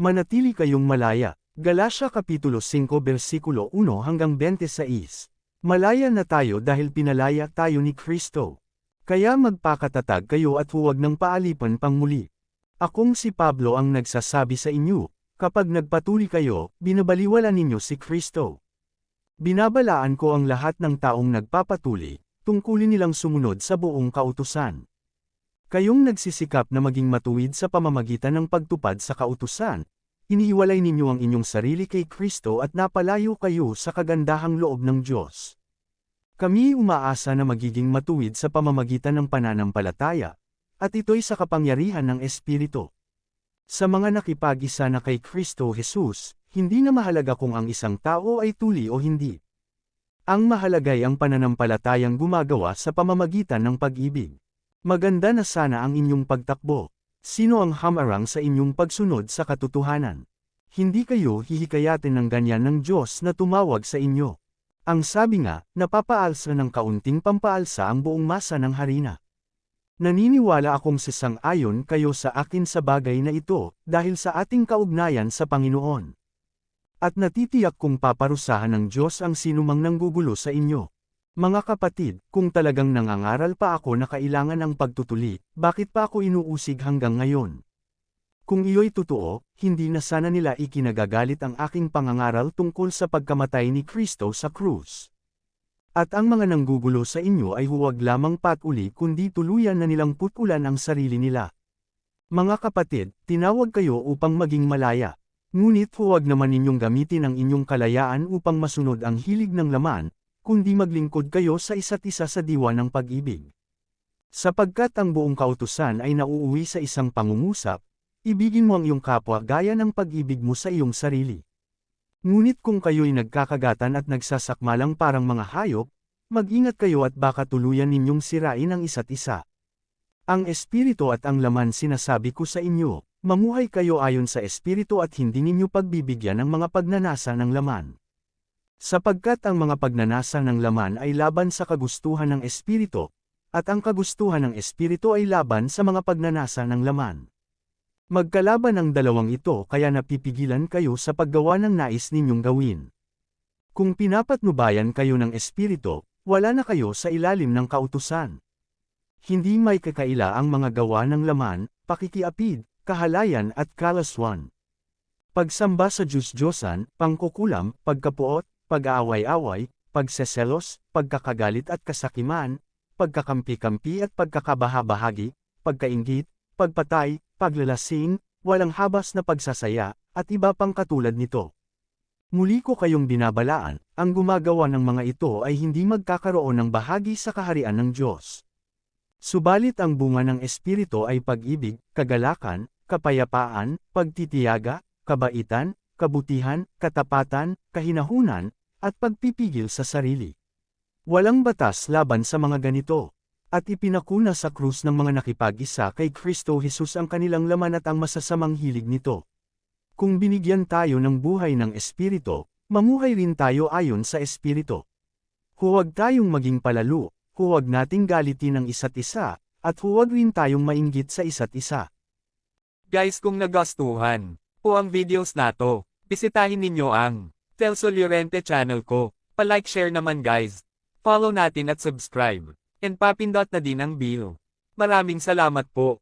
Manatili kayong malaya. Galasya Kapitulo 5 versikulo 1 hanggang 26. Malaya na tayo dahil pinalaya tayo ni Kristo. Kaya magpakatatag kayo at huwag ng paalipan pang muli. Akong si Pablo ang nagsasabi sa inyo, kapag nagpatuli kayo, binabaliwala ninyo si Kristo. Binabalaan ko ang lahat ng taong nagpapatuli, tungkulin nilang sumunod sa buong kautusan. Kayong nagsisikap na maging matuwid sa pamamagitan ng pagtupad sa kautusan, iniiwalay ninyo ang inyong sarili kay Kristo at napalayo kayo sa kagandahang loob ng Diyos. Kami umaasa na magiging matuwid sa pamamagitan ng pananampalataya, at ito'y sa kapangyarihan ng Espiritu. Sa mga nakipag-isa na kay Kristo Jesus, hindi na mahalaga kung ang isang tao ay tuli o hindi. Ang mahalagay ang pananampalatayang gumagawa sa pamamagitan ng pag-ibig. Maganda na sana ang inyong pagtakbo. Sino ang hamarang sa inyong pagsunod sa katotohanan? Hindi kayo hihikayatin ng ganyan ng Diyos na tumawag sa inyo. Ang sabi nga, napapaalsa ng kaunting pampaalsa ang buong masa ng harina. Naniniwala akong sisang-ayon kayo sa akin sa bagay na ito, dahil sa ating kaugnayan sa Panginoon. At natitiyak kong paparusahan ng Diyos ang sinumang nanggugulo sa inyo. Mga kapatid, kung talagang nangangaral pa ako na kailangan ng pagtutuli, bakit pa ako inuusig hanggang ngayon? Kung iyo'y totoo, hindi na sana nila ikinagagalit ang aking pangangaral tungkol sa pagkamatay ni Kristo sa krus. At ang mga nanggugulo sa inyo ay huwag lamang patuli kundi tuluyan na nilang putulan ang sarili nila. Mga kapatid, tinawag kayo upang maging malaya. Ngunit huwag naman ninyong gamitin ang inyong kalayaan upang masunod ang hilig ng laman, kundi maglingkod kayo sa isa't isa sa diwa ng pag-ibig. Sapagkat ang buong kautusan ay nauuwi sa isang pangungusap, ibigin mo ang iyong kapwa gaya ng pag-ibig mo sa iyong sarili. Ngunit kung kayo'y nagkakagatan at nagsasakmalang parang mga hayop, mag-ingat kayo at baka tuluyan ninyong sirain ang isa't isa. Ang espiritu at ang laman sinasabi ko sa inyo, mamuhay kayo ayon sa espiritu at hindi ninyo pagbibigyan ng mga pagnanasa ng laman. Sapagkat ang mga pagnanasa ng laman ay laban sa kagustuhan ng espiritu, at ang kagustuhan ng espiritu ay laban sa mga pagnanasa ng laman. Magkalaban ang dalawang ito kaya napipigilan kayo sa paggawa ng nais ninyong gawin. Kung pinapatnubayan kayo ng espiritu, wala na kayo sa ilalim ng kautusan. Hindi may kakaila ang mga gawa ng laman, pakikiapid, kahalayan at kalaswan. Pagsamba sa Diyos-Diyosan, pangkukulam, pagkapuot, pag-aaway-away, pagseselos, pagkakagalit at kasakiman, pagkakampi-kampi at pagkakabahabahagi, pagkaingit, pagpatay, paglalasing, walang habas na pagsasaya, at iba pang katulad nito. Muli ko kayong binabalaan, ang gumagawa ng mga ito ay hindi magkakaroon ng bahagi sa kaharian ng Diyos. Subalit ang bunga ng Espiritu ay pag-ibig, kagalakan, kapayapaan, pagtitiyaga, kabaitan, kabutihan, katapatan, kahinahunan, at pagpipigil sa sarili. Walang batas laban sa mga ganito. At ipinakuna sa krus ng mga nakipag-isa kay Kristo Jesus ang kanilang laman at ang masasamang hilig nito. Kung binigyan tayo ng buhay ng Espiritu, mamuhay rin tayo ayon sa Espiritu. Huwag tayong maging palalo, huwag nating galitin ang isa't isa, at huwag rin tayong mainggit sa isa't isa. Guys kung nagustuhan po ang videos nato, bisitahin ninyo ang Telso Llorente channel ko. Pa-like share naman guys. Follow natin at subscribe. And papindot na din ang bell. Maraming salamat po.